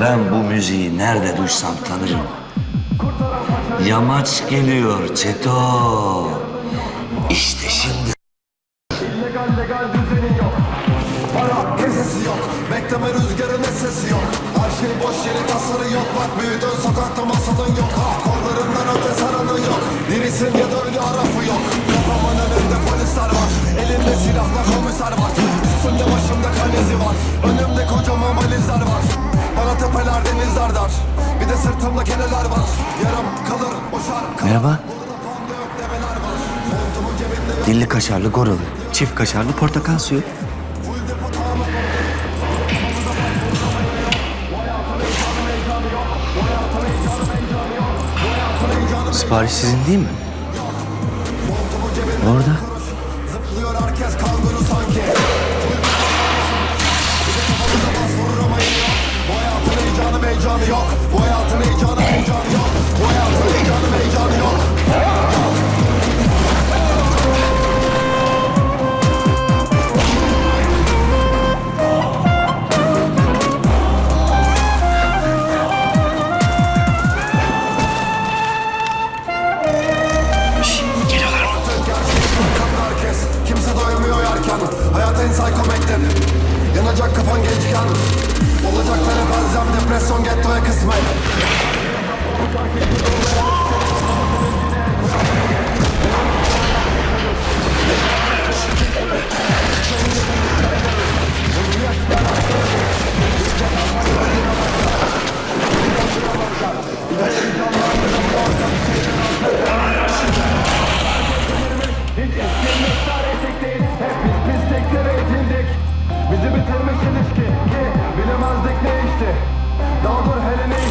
Ben bu müziği nerede duysam tanırım. Yamaç geliyor Çeto. İşte şimdi. Kesesi yok Bekleme rüzgarın sesi yok. Her şey boş yeri tasarı yok. Bak büyüdün sokakta masalın yok. Ha, Kollarından öte saranın yok Dirisin ya da ölü arafı yok Kafamın önünde polisler var. Elimde silahla komiser var. Üstümde başımda kalezi var. Önümde kocaman valizler var tepeler denizler dar Bir de sırtımda keneler var Yarım kalır kalır Merhaba. Dilli kaşarlı goralı. Çift kaşarlı portakal suyu. Sipariş sizin değil mi? Yok. Bu hayatın heyecanı heyecanı yok Bu hayatın heyecanı heyecanı yok Kimse doymuyor yerken. Yanacak kafan gençken depresyon gettoya kısmet